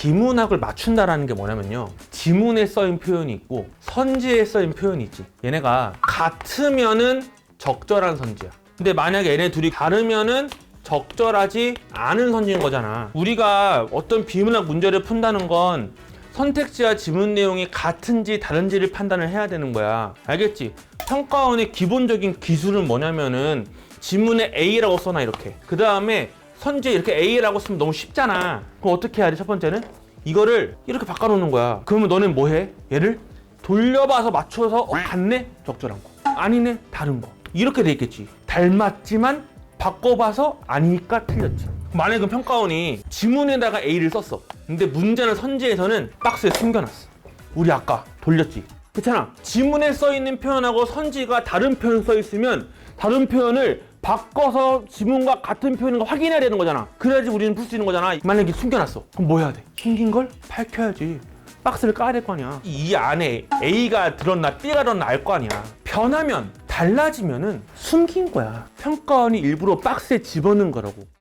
비문학을 맞춘다라는 게 뭐냐면요. 지문에 써인 표현이 있고 선지에 써인 표현이 있지. 얘네가 같으면은 적절한 선지야. 근데 만약에 얘네 둘이 다르면은 적절하지 않은 선지인 거잖아. 우리가 어떤 비문학 문제를 푼다는 건 선택지와 지문 내용이 같은지 다른지를 판단을 해야 되는 거야. 알겠지? 평가원의 기본적인 기술은 뭐냐면은 지문에 A라고 써놔 이렇게. 그 다음에 선지에 이렇게 A라고 쓰면 너무 쉽잖아. 그럼 어떻게 해야 돼? 첫 번째는 이거를 이렇게 바꿔놓는 거야. 그러면 너는 뭐 해? 얘를 돌려봐서 맞춰서 어, 같네? 적절한 거. 아니네? 다른 거. 이렇게 돼 있겠지. 닮았지만 바꿔봐서 아니니까 틀렸지. 만약에 그 평가원이 지문에다가 A를 썼어. 근데 문제는 선지에서는 박스에 숨겨놨어. 우리 아까 돌렸지. 그렇잖아. 지문에 써 있는 표현하고 선지가 다른 표현 써 있으면 다른 표현을 바꿔서 지문과 같은 표현인 거 확인해야 되는 거잖아. 그래야지 우리는 풀 수 있는 거잖아. 만약에 숨겨놨어. 그럼 뭐 해야 돼? 숨긴 걸 밝혀야지. 박스를 까야 될 거 아니야. 이 안에 A가 들었나 B가 들었나 알 거 아니야. 변하면 달라지면은 숨긴 거야. 평가원이 일부러 박스에 집어넣은 거라고.